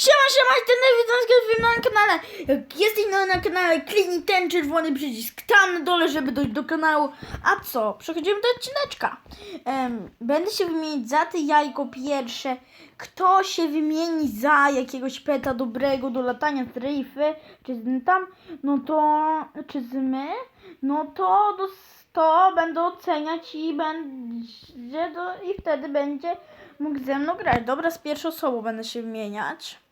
Siema, siema, jestem David na kanale. Jak jesteś nowy na kanale, kliknij ten czerwony przycisk tam na dole, żeby dojść do kanału. A co? Przechodzimy do odcineczka. Em, będę się wymienić za te jajko pierwsze. Kto się wymieni za jakiegoś peta dobrego do latania z rejfy, czy z tam, no to, czy z my, no to to będę oceniać i będzie do, i wtedy będzie mógł ze mną grać. Dobra, z pierwszą osobą będę się wymieniać.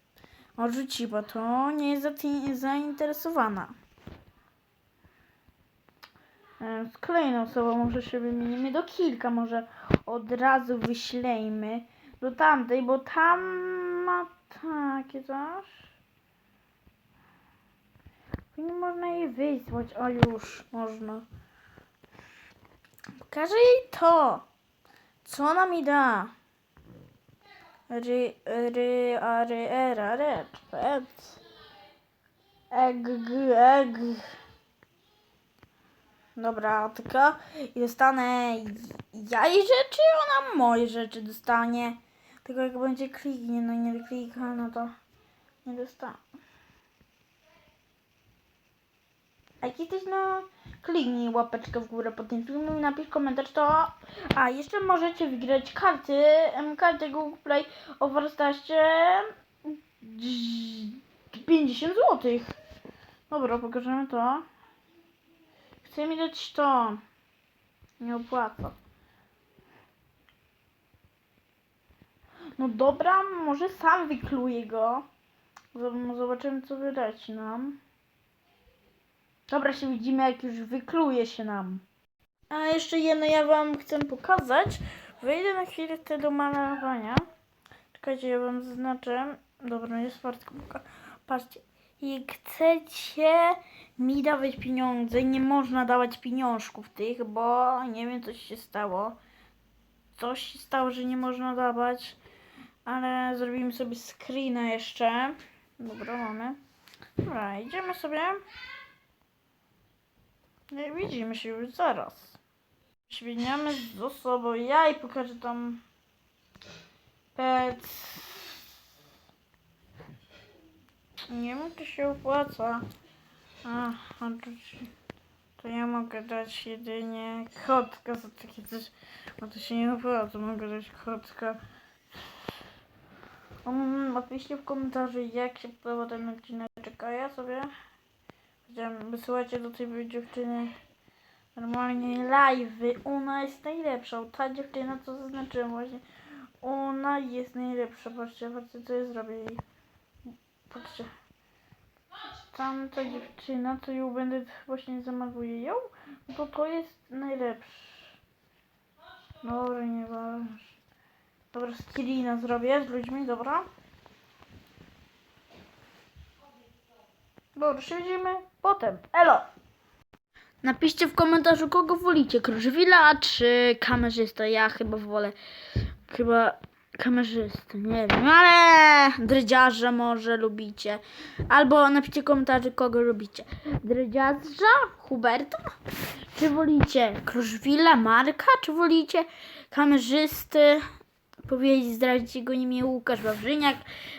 Odrzuci, bo to nie jest zainteresowana. E, Z kolejną osobą może się wymienimy. Do kilka może od razu wyślejmy. Do tamtej, bo tam ma takie coś. Nie można jej wysłać. O już, można. Pokażę jej to. Co ona mi da? Ry, ry, a, ry, era, rep, pet. Eg, g, eg. Dobra, tylko i dostanę ja jej rzeczy, ona moje rzeczy dostanie. Tylko jak będzie kliknie, no nie klika, no to nie dostanę. A jesteś no kliknij łapeczkę w górę pod tym filmem i napisz komentarz to. A jeszcze możecie wygrać karty, karty Google Play o warsztacie 50 zł. Dobra, pokażemy to. Chcę mi dać to. Nie opłaca. No dobra, może sam wykluję go. Zob- Zobaczymy co wydać nam. Dobra, się widzimy jak już wykluje się nam. A jeszcze jedno ja wam chcę pokazać. Wejdę na chwilę te do malowania. Czekajcie, ja wam zaznaczę. Dobra, jest wartka. Patrzcie. Jak chcecie mi dawać pieniądze, nie można dawać pieniążków tych, bo nie wiem, coś się stało. Coś się stało, że nie można dawać, ale zrobimy sobie screena jeszcze. Dobra, mamy. Dobra, idziemy sobie. No i widzimy się już zaraz. Świniamy z osobą. Ja i pokażę tam pet. Nie wiem, czy się opłaca. A, to, to ja mogę dać jedynie kotka za takie coś. Bo to się nie opłaca, mogę dać kotka. Um, napiszcie w komentarzu, jak się podoba ten odcinek. A ja sobie Chciałem wysyłajcie do tej dziewczyny normalnie live'y. Ona jest najlepsza. Ta dziewczyna, co zaznaczyłem właśnie. Ona jest najlepsza. Patrzcie, patrzcie, co ja zrobię jej. Patrzcie. Tamta dziewczyna, co ją będę właśnie zamaluję ją, no to to jest najlepsza. Dobra, nie ważne. Dobra, screena zrobię z ludźmi, dobra. Dobra, się widzimy potem. Elo! Napiszcie w komentarzu, kogo wolicie, Kruszwila czy kamerzysta. Ja chyba wolę, chyba kamerzystę, nie wiem, ale dredziarza może lubicie. Albo napiszcie w komentarzu, kogo lubicie. Dredziarza, Huberta? Czy wolicie Kruszwila, Marka? Czy wolicie kamerzysty? Powiedzieć, zdradzić go imię Łukasz Wawrzyniak,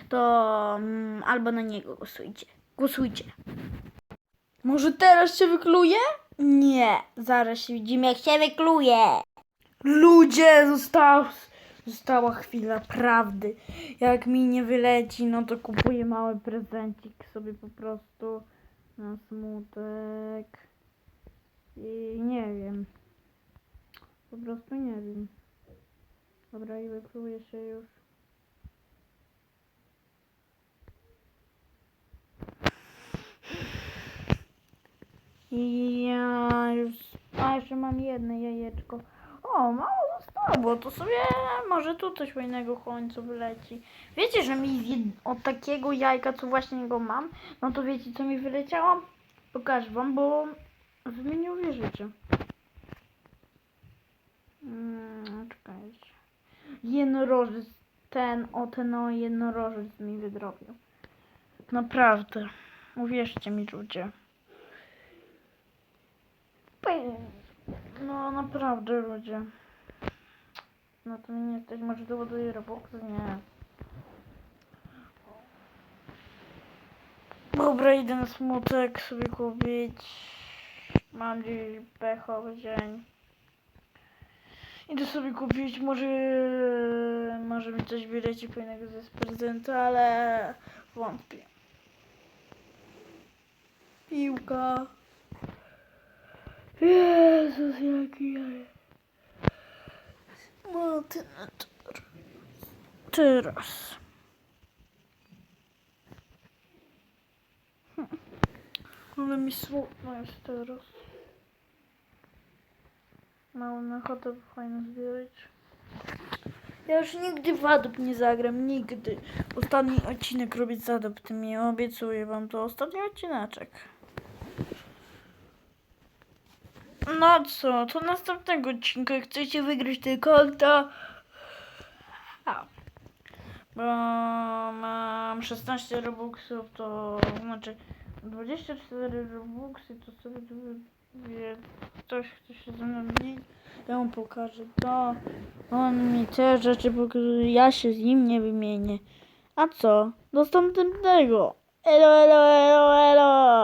to mm, albo na niego głosujcie. Głosujcie. Może teraz się wykluje? Nie, zaraz się widzimy jak się wykluje. Ludzie, została, została chwila prawdy. Jak mi nie wyleci, no to kupuję mały prezencik sobie po prostu na smutek. I nie wiem. Po prostu nie wiem. Dobra, i wykluję się już. Ja już. A jeszcze mam jedno jajeczko. O, mało zostało, bo to sobie może tu coś fajnego końcu wyleci. Wiecie, że mi od takiego jajka, co właśnie go mam, no to wiecie, co mi wyleciało? Pokażę wam, bo wy mi nie uwierzycie. Mm, czekajcie. Jednorożec. Ten, o ten o jednorożec mi wydrobił. Naprawdę. Uwierzcie mi, ludzie. No naprawdę ludzie. No to nie jesteś, może dowoduję Roblox? Nie. Dobra, idę na smutek sobie kupić. Mam dziś pechowy dzień. Idę sobie kupić, może, może mi coś wyleci fajnego ze prezenta, ale wątpię. Piłka. Jezus, jaki jaje. Martynator. Teraz. Hm. Ale mi smutno jest teraz. Mam ochotę fajnie zbierać. Ja już nigdy w Adopt nie zagram, nigdy. Ostatni odcinek robię z Adoptem i obiecuję wam to ostatni odcineczek. No co, to następnego odcinka chcecie wygrać te konto. A. Bo mam 16 robuxów, to znaczy 24 robuxy, to sobie tu wie, ktoś chce się ze mną bić, ja mu pokażę to. On mi te rzeczy pokazuje, ja się z nim nie wymienię. A co? Do następnego. Elo, elo, elo, elo.